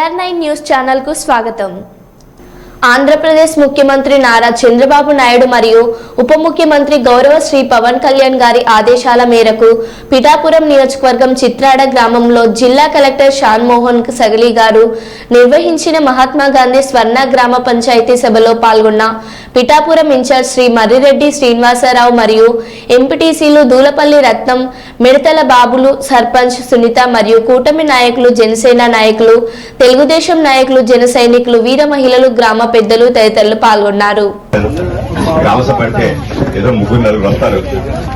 AR nine news ఛానల్కు స్వాగతం. ఆంధ్రప్రదేశ్ ముఖ్యమంత్రి నారా చంద్రబాబు నాయుడు మరియు ఉప ముఖ్యమంత్రి గౌరవ శ్రీ పవన్ కళ్యాణ్ గారి ఆదేశాల మేరకు పిఠాపురం నియోజకవర్గం చిత్రాడ గ్రామంలో జిల్లా కలెక్టర్ షాన్ మోహన్ సగలి గారు నిర్వహించిన మహాత్మా గాంధీ స్వర్ణ గ్రామ పంచాయతీ సభలో పాల్గొన్న పిఠాపురం ఇన్ఛార్జ్ శ్రీ మర్రిరెడ్డి శ్రీనివాసరావు మరియు ఎంపీటీసీలు దూలపల్లి రత్నం మిడతల బాబులు సర్పంచ్ సునీత మరియు కూటమి నాయకులు జనసేన నాయకులు తెలుగుదేశం నాయకులు జన సైనికులు వీర మహిళలు గ్రామ పెద్దలు తదితరులు పాల్గొన్నారు. గ్రామసభ అంటే ఏదో ముగ్గురు నలుగురు వస్తారు.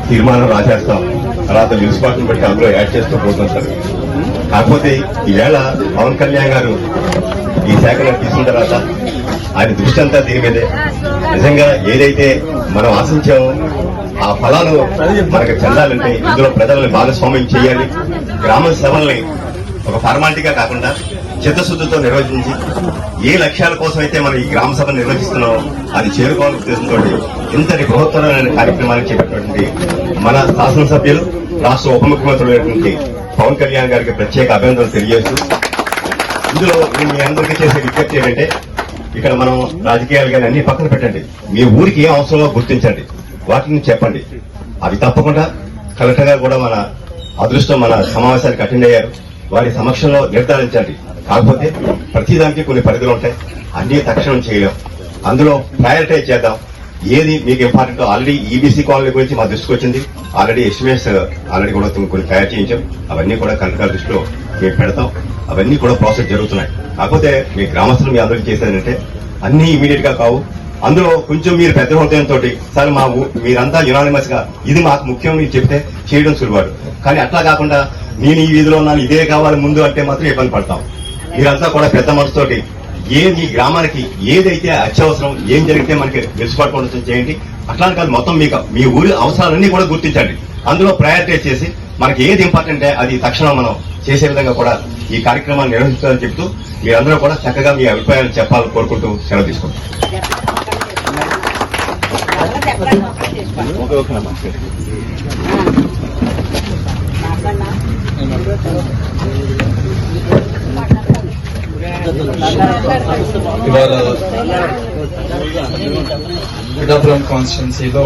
తీర్మానం రాసేస్తాం. తర్వాత మున్సిపాలిటీని బట్టి అందులో యాడ్ చేస్తూ పోతాం సార్. కాకపోతే ఈవేళ పవన్ కళ్యాణ్ గారు ఈ శాఖను తీసుకున్న తర్వాత ఆయన దృష్టి అంతా దీని మీదే. నిజంగా ఏదైతే మనం ఆశించామో ఆ ఫలాలు మనకు చెందాలంటే ఇందులో ప్రజలను భాగస్వామ్యం చేయాలి. గ్రామ సభల్ని ఒక ఫార్మాలిటీగా కాకుండా చిత్తశుద్ధితో నిర్వహించి ఏ లక్ష్యాల కోసం అయితే మనం ఈ గ్రామ సభ నిర్వహిస్తున్నామో అది చేరుకోవాలని ఉద్దేశంతో ఇంతటి బృహత్తరమైన కార్యక్రమాన్ని చేపట్టినటువంటి మన శాసనసభ్యులు రాష్ట్ర ఉప ముఖ్యమంత్రులైనటువంటి పవన్ కళ్యాణ్ గారికి ప్రత్యేక అభినందనలు తెలియజేస్తూ ఇందులో నేను మీ అందరికీ చేసే విజ్ఞప్తి ఏంటంటే ఇక్కడ మనం రాజకీయాలు కానీ అన్ని పక్కన పెట్టండి. మీ ఊరికి ఏం అవసరమో గుర్తించండి. వాటిని చెప్పండి. అవి తప్పకుండా కలెక్టర్ గారు కూడా మన అదృష్టం మన సమావేశానికి అటెండ్ అయ్యారు. వారి సమక్షంలో నిర్ధారించండి. కాకపోతే ప్రతిదానికి కొన్ని పరిధులు ఉంటాయి. అన్ని తక్షణం చేయలేం. అందులో ప్రయారిటైజ్ చేద్దాం. ఏది మీకు ఇంపార్టెంట్ ఆల్రెడీ ఈబీసీ కాలనీ గురించి మా దృష్టికి వచ్చింది. ఆల్రెడీ ఎస్టిమేట్స్ ఆల్రెడీ కూడా కొన్ని తయారు చేయించాం. అవన్నీ కూడా కలెక్టర్ దృష్టిలో మేము పెడతాం. అవన్నీ కూడా ప్రాసెస్ జరుగుతున్నాయి. కాకపోతే మీ గ్రామస్తులు మీ అందరికీ చేసేదంటే అన్ని ఇమీడియట్గా కావు. అందులో కొంచెం మీరు పెద్ద హృదయంతో సార్ మా ఊ- మీరంతా యునానిమస్గా ఇది మాకు ముఖ్యం మీరు చెప్తే చేయడం సులువాడు. కానీ అట్లా కాకుండా నేను ఈ వీధిలో ఉన్నాను ఇదే కావాలి ముందు అంటే మాత్రం ఇబ్బంది పడతాం. మీరంతా కూడా పెద్ద మనసుతోటి ఏ మీ గ్రామానికి ఏదైతే అత్యవసరం ఏం జరిగితే మనకి వెలుసుపడకుండా చేయండి. అట్లాంటి కాదు మొత్తం మీకు మీ ఊరి అవసరాలన్నీ కూడా గుర్తించండి. అందులో ప్రయారిటైజ్ చేసి మనకి ఏది ఇంపార్టెంట్ అది తక్షణం మనం చేసే విధంగా కూడా ఈ కార్యక్రమాన్ని నిర్వహించాలని చెప్తూ మీరందరూ కూడా చక్కగా మీ అభిప్రాయాలు చెప్పాలని కోరుకుంటూ సెలవు తీసుకుంటాం ఇవాళ పిఠాపురం కాన్స్టిట్యున్సీలో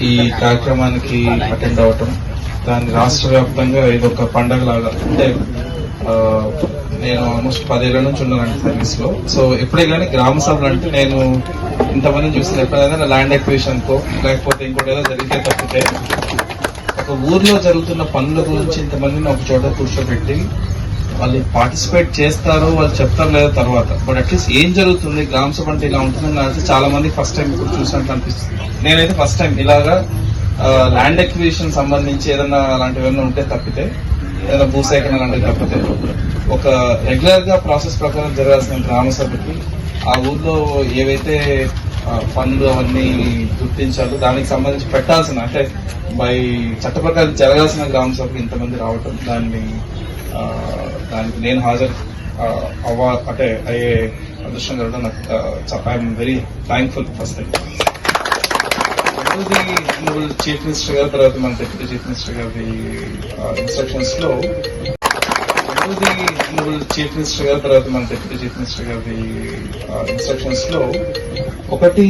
ఈ కార్యక్రమానికి అటెండ్ అవటం దాన్ని రాష్ట్ర వ్యాప్తంగా ఇది ఒక పండగ లాగా అంటే నేను ఆల్మోస్ట్ పదేళ్ళ నుంచి ఉన్నానండి సర్వీస్లో. సో ఎప్పుడే కానీ గ్రామ సభలు అంటే నేను ఇంతమంది చూసిన ఎప్పుడైనా ల్యాండ్ ఎక్విజిషన్ కో లేకపోతే ఇంకోటి ఏదో జరిగితే తప్పితే ఒక ఊర్లో జరుగుతున్న పనుల గురించి ఇంతమందిని ఒక చోట కూర్చోబెట్టి వాళ్ళు పార్టిసిపేట్ చేస్తారో వాళ్ళు చెప్తారు లేదా తర్వాత. బట్ అట్లీస్ట్ ఏం జరుగుతుంది గ్రామ సభ అంటే ఇలా ఉంటుందని అంటే చాలా మంది ఫస్ట్ టైం ఇప్పుడు చూసినట్టు అనిపిస్తుంది. నేనైతే ఫస్ట్ టైం ఇలాగా ల్యాండ్ ఎక్విజిషన్ సంబంధించి ఏదైనా అలాంటివి ఏమైనా ఉంటే తప్పితే ఏదైనా భూసేకరణ లాంటివి తప్పితే ఒక రెగ్యులర్గా ప్రాసెస్ ప్రకారం జరగాల్సిన గ్రామ సభకి ఆ ఊర్లో ఏవైతే ఆ, పనులు అవన్నీ గుర్తించాలో దానికి సంబంధించి పెట్టాల్సిన అంటే బై చట్ట ప్రకారం జరగాల్సిన గ్రామ సభకి ఇంతమంది రావటం దాన్ని దానికి నేను హాజరు అవ్వ అంటే అయ్యే అదృష్టం కలగడం నాకు I'm very thankful first thing రెండోది చీఫ్ మినిస్టర్ గారు తర్వాత మన డిప్యూటీ చీఫ్ మినిస్టర్ గారి ఇన్స్ట్రక్షన్స్లో రెండోది చీఫ్ మినిస్టర్ గారు తర్వాత మన డిప్యూటీ చీఫ్ మినిస్టర్ గారి ఇన్స్ట్రక్షన్స్లో ఒకటి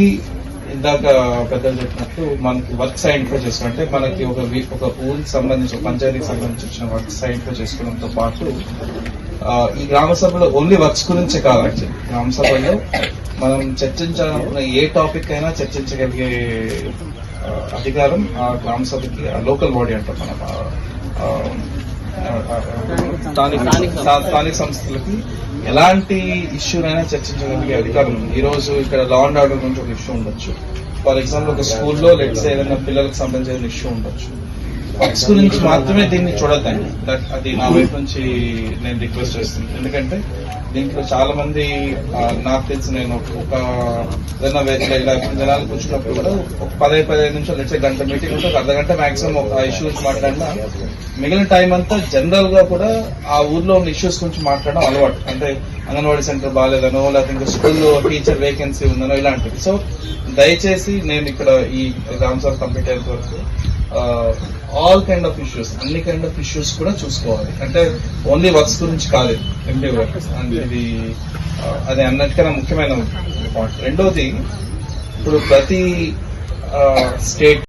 ఇందాక పెద్దలు చెప్పినట్టు మనకి వర్క్ ఐడెంటిఫై చేసుకుని అంటే మనకి ఒక వీక్ ఒక ఊరికి సంబంధించి పంచాయతీకి సంబంధించి వచ్చిన వర్క్ ఐడెంటిఫై చేసుకోవడంతో పాటు ఈ గ్రామ సభలో ఓన్లీ వర్క్స్ గురించే కాదు యాక్చువల్లీ గ్రామ సభలో మనం చర్చించాలనుకున్న ఏ టాపిక్ అయినా చర్చించగలిగే అధికారం ఆ గ్రామ సభకి ఆ లోకల్ బాడీ అంటాం మనం స్థానిక స్థా- స్థానిక సంస్థలకి ఎలాంటి ఇష్యూనైనా చర్చించగలిగే అధికారం ఉంది. ఈ రోజు ఇక్కడ లా అండ్ ఆర్డర్ గురించి ఒక ఇష్యూ ఉండొచ్చు. ఫర్ ఎగ్జాంపుల్ ఒక స్కూల్లో లెట్స్ ఏదైనా పిల్లలకు సంబంధించిన ఇష్యూ ఉండొచ్చు. వర్క్స్ గురించి మాత్రమే దీన్ని చూడద్దండి. దట్ అది నా వైపు నుంచి నేను రిక్వెస్ట్ చేస్తున్నాను ఎందుకంటే దీంట్లో చాలా మంది నాకు తెలిసి నేను ఒక ఏదైనా ఇలా జనాలు కూర్చున్నప్పుడు కూడా ఒక పదే పదిహేను నిమిషాలు వచ్చే గంట మీటింగ్ ఉంటే ఒక అర్ధ గంట మాక్సిమం ఒక ఇష్యూస్ మాట్లాడినా మిగిలిన టైం అంతా జనరల్గా కూడా ఆ ఊర్లో ఉన్న ఇష్యూస్ గురించి మాట్లాడడం అలవాటు. అంటే అంగన్వాడీ సెంటర్ బాగాలేదనో లేకపోతే ఇంకా స్కూల్లో టీచర్ వేకెన్సీ ఉందనో ఇలాంటివి. సో దయచేసి నేను ఇక్కడ ఈ రామ్ సార్ కంప్లీట్ అయిన వరకు ఆల్ కైండ్ ఆఫ్ ఇష్యూస్ అన్ని కైండ్ ఆఫ్ ఇష్యూస్ కూడా చూసుకోవాలి. అంటే ఓన్లీ వర్క్స్ గురించి కాదు. ఎంపీ వర్క్ అండ్ ఇది అది అన్నట్టుగా ముఖ్యమైన పాయింట్ రెండోది ఇప్పుడు ప్రతి స్టేట్